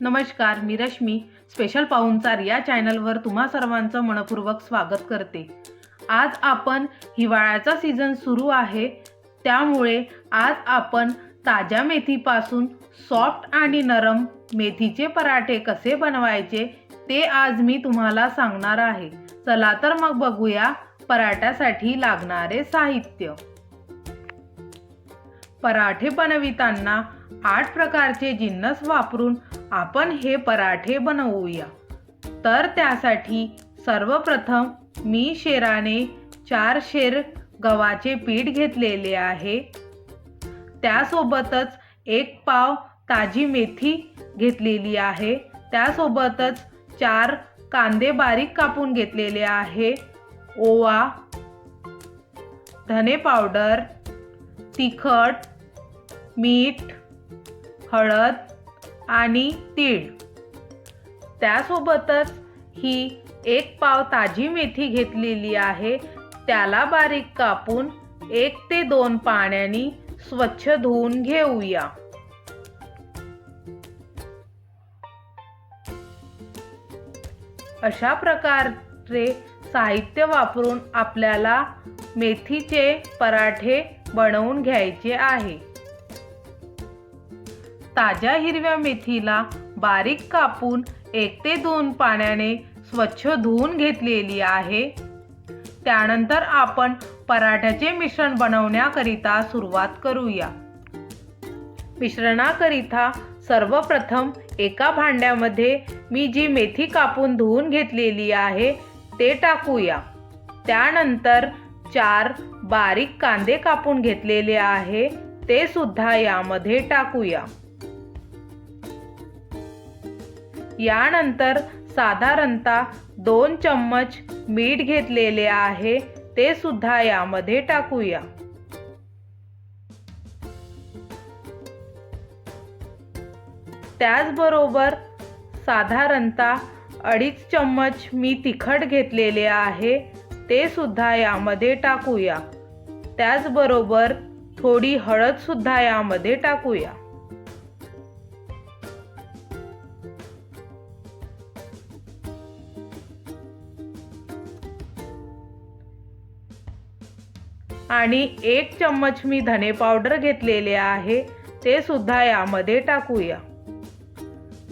नमस्कार मी रश्मी. स्पेशल पाहुणचार या चॅनलवर तुम्हा सर्वांचं मनपूर्वक स्वागत करते. आज आपण हिवाळ्याचा सीझन सुरू आहे. त्यामुळे आज आपण ताज्या मेथीपासून सॉफ्ट आणि नरम मेथीचे पराठे कसे बनवायचे ते आज मी तुम्हाला सांगणार आहे. चला तर मग बघूया पराठ्यासाठी लागणारे साहित्य. पराठे बनविताना आठ प्रकारचे जिन्नस वापरून आपण हे पराठे बनवूया. तर त्यासाठी सर्वप्रथम मी शेराने चार शेर गव्हाचे पीठ घेतलेले आहे. त्यासोबतच एक पाव ताजी मेथी घेतलेली आहे. त्यासोबतच चार कांदे बारीक कापून घेतलेले आहे. ओवा धने पावडर तिखट मीठ हळद आणि तीळ. त्यासोबतच ही एक पाव ताजी मेथी घेतलेली आहे. त्याला बारीक कापून एक ते दोन पाण्याने स्वच्छ धुवून घेऊया. अशा प्रकारे साहित्य वापरून आपल्याला मेथीचे पराठे बनवून घ्यायचे आहे. ताज्या हिरव्या मेथीला बारीक कापून एक ते दोन पाण्याने स्वच्छ धुवून घेतलेली आहे. त्यानंतर आपण पराठ्याचे मिश्रण बनवण्याकरिता सुरुवात करूया. मिश्रणाकरिता सर्वप्रथम एका भांड्यामध्ये मी जी मेथी कापून धुवून घेतलेली आहे ते टाकूया. त्यानंतर चार बारीक कांदे कापून घेतलेले आहे ते सुद्धा यामध्ये टाकूया. यानंतर साधारणतः दोन चम्मच मीठ घेतलेले आहे ते सुद्धा यामध्ये टाकूया. त्याचबरोबर साधारणतः अडीच चम्मच मी तिखट घेतलेले आहे ते सुद्धा यामध्ये टाकूया. त्याचबरोबर थोडी हळद सुद्धा यामध्ये टाकूया. आणि एक चम्मच मी धने पावडर घेतलेले आहे ते सुद्धा यामध्ये टाकूया.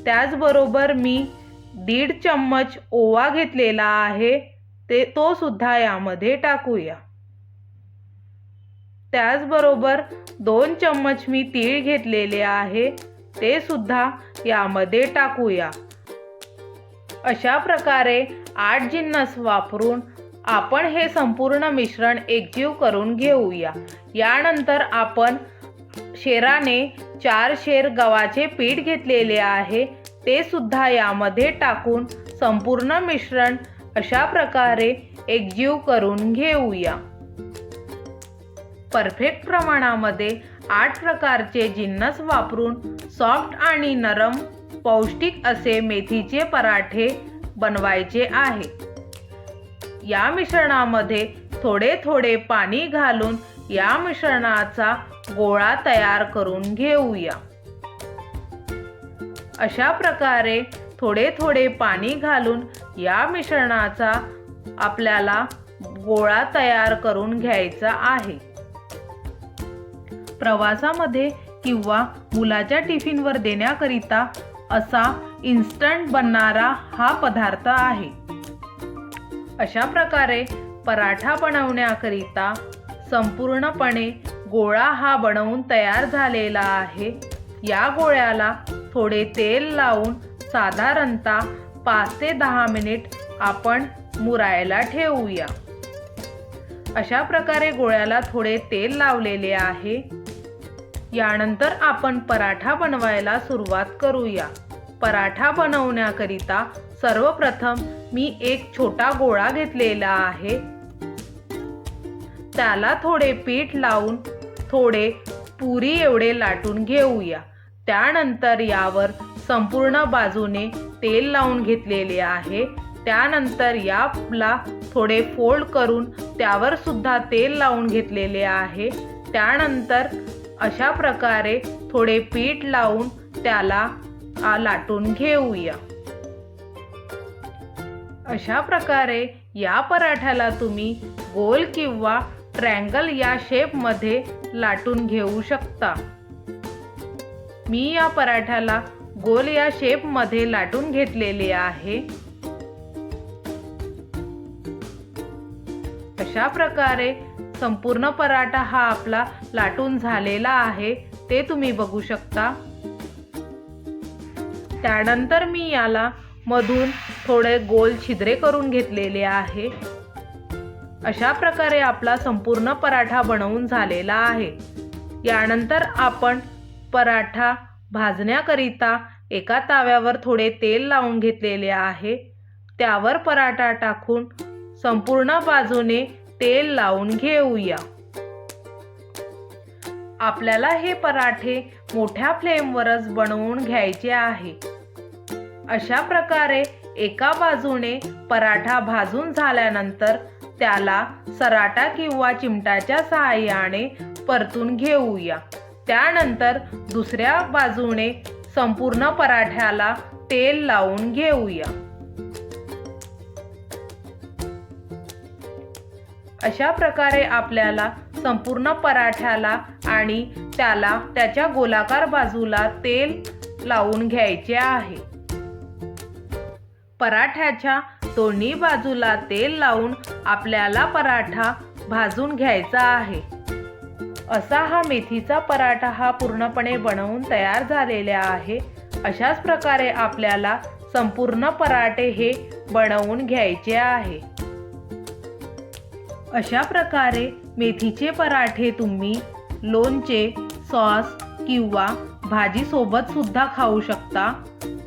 त्याचबरोबर मी दीड चम्मच ओवा घेतलेला आहे ते तो सुद्धा यामध्ये टाकूया. त्याचबरोबर दोन चम्मच मी तीळ घेतलेले आहे ते सुद्धा यामध्ये टाकूया. अशा प्रकारे आठ जिन्नस वापरून आपण हे संपूर्ण मिश्रण एकजीव करून घेऊया. यानंतर आपण शेराने चार शेर गव्हाचे पीठ घेतलेले आहे. ते सुद्धा यामध्ये टाकून संपूर्ण मिश्रण अशा प्रकारे एकजीव करून घेऊया. परफेक्ट प्रमाणामध्ये आठ प्रकारचे जिन्नस वापरून सॉफ्ट आणि नरम पौष्टिक असे मेथीचे पराठे बनवायचे आहे. या मिश्रणामध्ये थोडे थोडे पाणी घालून या मिश्रणाचा गोळा तयार करून घेऊया. अशा प्रकारे थोडे थोडे पाणी घालून या मिश्रणाचा आपल्याला गोळा तयार करून घ्यायचा आहे. प्रवासामध्ये किंवा मुलाच्या टिफिनवर देण्याकरिता असा इन्स्टंट बनणारा हा पदार्थ आहे. अशा प्रकारे पराठा बनवण्याकरिता संपूर्णपणे गोळा हा बनवून तयार झालेला आहे. या गोळ्याला थोडे तेल लावून साधारणतः पाच ते दहा मिनिट आपण मुरायला ठेवूया. अशा प्रकारे गोळ्याला थोडे तेल लावलेले आहे. यानंतर आपण पराठा बनवायला सुरुवात करूया. पराठा बनवण्याकरिता सर्वप्रथम मी एक छोटा गोळा घेतलेला आहे. त्याला थोडे पीठ लावून थोडे पुरी एवढे लाटून घेऊया. त्यानंतर यावर संपूर्ण बाजूने तेल लावून घेतलेले आहे. त्यानंतर याला थोडे फोल्ड करून त्यावर सुद्धा तेल लावून घेतलेले आहे. त्यानंतर अशा प्रकारे थोडे पीठ लावून त्याला लाटून घेऊया. अशा प्रकारे या पराठ्याला तुम्ही गोल किंवा ट्रँगल या शेपमध्ये लाटून घेऊ शकता. मी या पराठ्याला गोल या शेपमध्ये लाटून घेतलेले आहे. अशा प्रकारे संपूर्ण पराठा हा आपला लाटून झालेला आहे ते तुम्ही बघू शकता. त्यानंतर मी याला मधून थोडे गोल छिद्रे करून घेतलेले आहे. अशा प्रकारे आपला संपूर्ण पराठा बनवून झालेला आहे. यानंतर आपण पराठा भाजण्याकरिता एका ताव्यावर थोडे तेल लावून घेतलेले आहे. त्यावर पराठा टाकून संपूर्ण बाजूने तेल लावून घेऊया. आपल्याला हे पराठे मोठ्या फ्लेमवरच बनवून घ्यायचे आहे. अशा प्रकारे एका बाजूने पराठा भाजून झाल्यानंतर त्याला सराटा किंवा चिमटाच्या सहाय्याने परतून घेऊया. त्यानंतर दुसऱ्या बाजूने संपूर्ण पराठ्याला तेल लावून घेऊया. अशा प्रकारे आपल्याला संपूर्ण पराठ्याला आणि त्याला त्याच्या गोलाकार बाजूला तेल लावून घ्यायचे आहे. पराठ्याच्या दोन्ही बाजूला तेल लावून आपल्याला पराठा भाजून घ्यायचा आहे. असा हा मेथीचा पराठा हा पूर्णपणे बनवून तयार झालेला आहे. अशाच प्रकारे आपल्याला संपूर्ण पराठे हे बनवून घ्यायचे आहे. अशा प्रकारे मेथीचे पराठे तुम्ही लोणचे सॉस किंवा भाजीसोबत सुद्धा खाऊ शकता.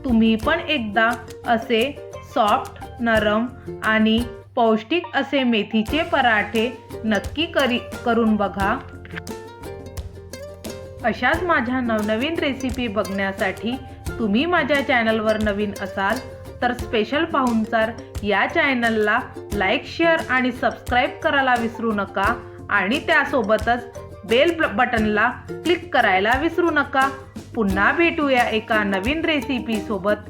तुम्ही पण एकदा असे सॉफ्ट नरम आणि पौष्टिक असे मेथीचे पराठे नक्की करी करून बघा. अशाच माझ्या नवनवीन रेसिपी बघण्यासाठी तुम्ही माझ्या चॅनलवर नवीन असाल तर स्पेशल पाहुणचार या चॅनलला लाईक शेअर आणि सबस्क्राईब करायला विसरू नका आणि त्यासोबतच बेल बटनला क्लिक करायला विसरू नका. पुन्हा भेटूया एका नवीन रेसिपीसोबत